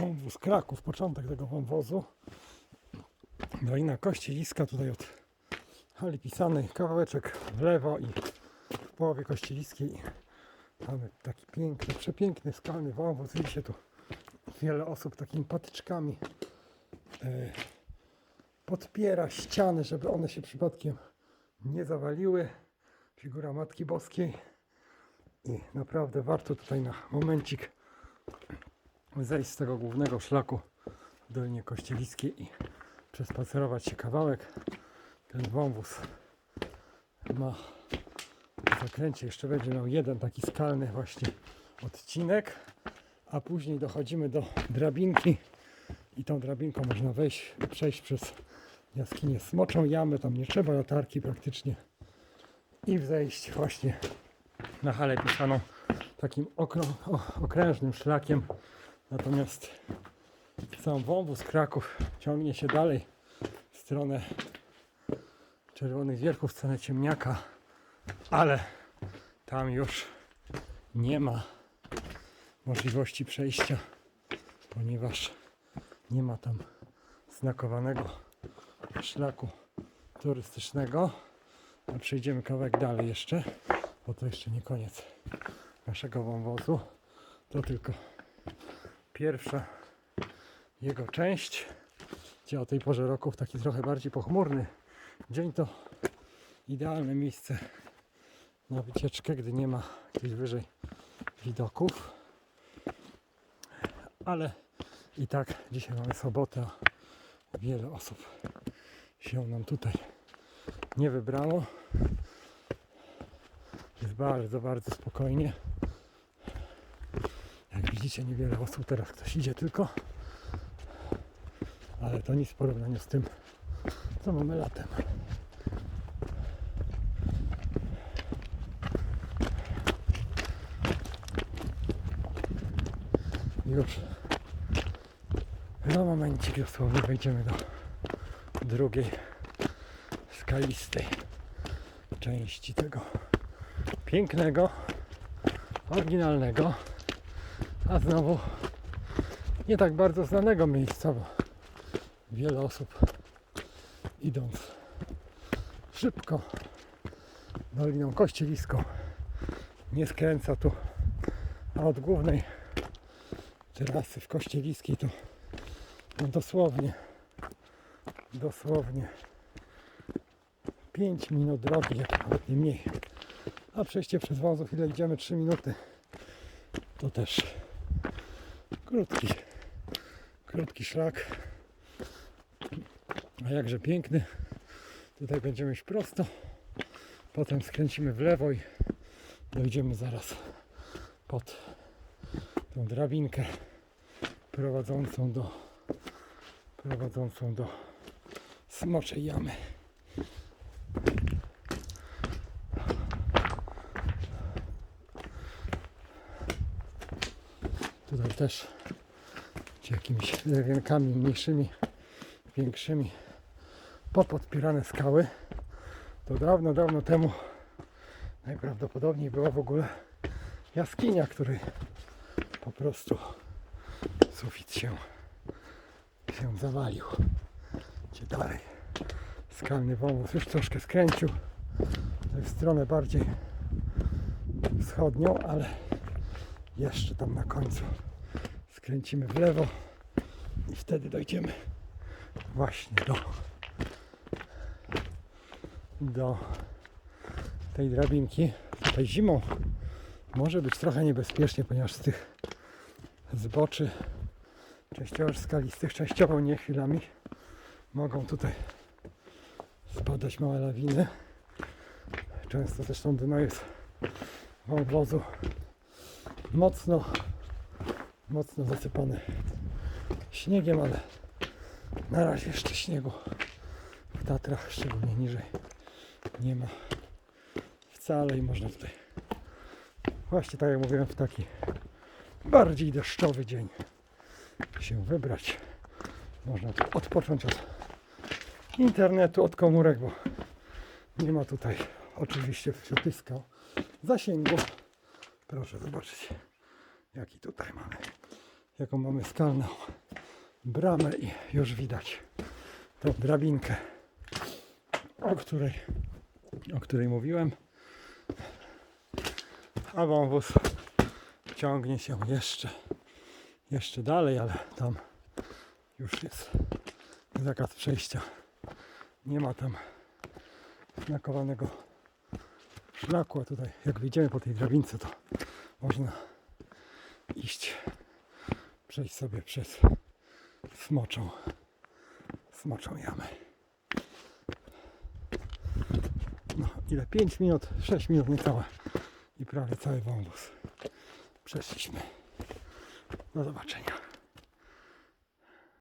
wąwóz Kraków, początek tego wąwozu. Dolina Kościeliska, tutaj od hali pisanej kawałeczek w lewo i w połowie Kościeliskiej mamy taki piękny, przepiękny skalny wąwóz. Widzicie tu wiele osób takimi patyczkami e, podpiera ściany, żeby one się przypadkiem nie zawaliły. Figura Matki Boskiej. I naprawdę warto tutaj na momencik zejść z tego głównego szlaku w Dolinie Kościeliskiej i przespacerować się kawałek. Ten wąwóz ma w zakręcie jeszcze będzie miał jeden taki skalny właśnie odcinek, a później dochodzimy do drabinki i tą drabinką można wejść, przejść przez jaskinię Smoczą Jamę, tam nie trzeba latarki praktycznie i wzejść właśnie na halę pisaną takim okrą- okrężnym szlakiem. Natomiast sam wąwóz Kraków ciągnie się dalej w stronę Czerwonych Wierchów, w stronę Ciemniaka, ale tam już nie ma możliwości przejścia, ponieważ nie ma tam znakowanego szlaku turystycznego. A przejdziemy kawałek dalej jeszcze, bo to jeszcze nie koniec naszego wąwozu. To tylko pierwsza jego część, gdzie o tej porze roku w taki trochę bardziej pochmurny dzień to idealne miejsce na wycieczkę, gdy nie ma gdzieś wyżej widoków. Ale i tak dzisiaj mamy sobotę, wiele osób się nam tutaj nie wybrało. Jest bardzo, bardzo spokojnie. Widzicie, niewiele osób teraz ktoś idzie tylko. Ale to nic w porównaniu z tym, co mamy latem. Już za momencik dosłownie wejdziemy do drugiej skalistej części tego pięknego, oryginalnego, a znowu nie tak bardzo znanego miejsca, bo wiele osób idąc szybko Doliną Kościeliską nie skręca tu, a od głównej trasy w Kościeliskiej to no dosłownie dosłownie 5 minut drogi, jak nawet nie mniej. A przejście przez wązów ile idziemy? 3 minuty. To też krótki, krótki szlak. A jakże piękny. Tutaj będziemy iść prosto. Potem skręcimy w lewo i dojdziemy zaraz pod tą drabinkę prowadzącą do prowadzącą do smoczej jamy. Tutaj też jakimiś drewienkami mniejszymi, większymi popodpierane skały. To dawno, dawno temu najprawdopodobniej była w ogóle jaskinia, której po prostu sufit się, się zawalił. Gdzie dalej skalny wąwóz już troszkę skręcił w stronę bardziej wschodnią, ale jeszcze tam na końcu skręcimy w lewo i wtedy dojdziemy właśnie do do tej drabinki. Tutaj zimą może być trochę niebezpiecznie, ponieważ z tych zboczy częściowo skalistych, częściowo nie chwilami mogą tutaj spadać małe lawiny. Często zresztą dno jest wąwozu mocno mocno zasypane śniegiem, ale na razie jeszcze śniegu w Tatrach, szczególnie niżej, nie ma wcale i można tutaj właśnie tak jak mówiłem w taki bardziej deszczowy dzień się wybrać. Można tu odpocząć od internetu, od komórek, bo nie ma tutaj oczywiście wśród zasięgu. Proszę zobaczyć, jaki tutaj mamy jaką mamy skalną bramę i już widać tą drabinkę, o której, o której mówiłem. A wąwóz ciągnie się jeszcze, jeszcze dalej, ale tam już jest zakaz przejścia. Nie ma tam znakowanego szlaku, a tutaj jak wyjdziemy po tej drabince, to można iść, przejść sobie przez smoczą, smoczą jamę. No ile? 5 minut, 6 minut niecałe i prawie cały wąwóz przeszliśmy. Do zobaczenia.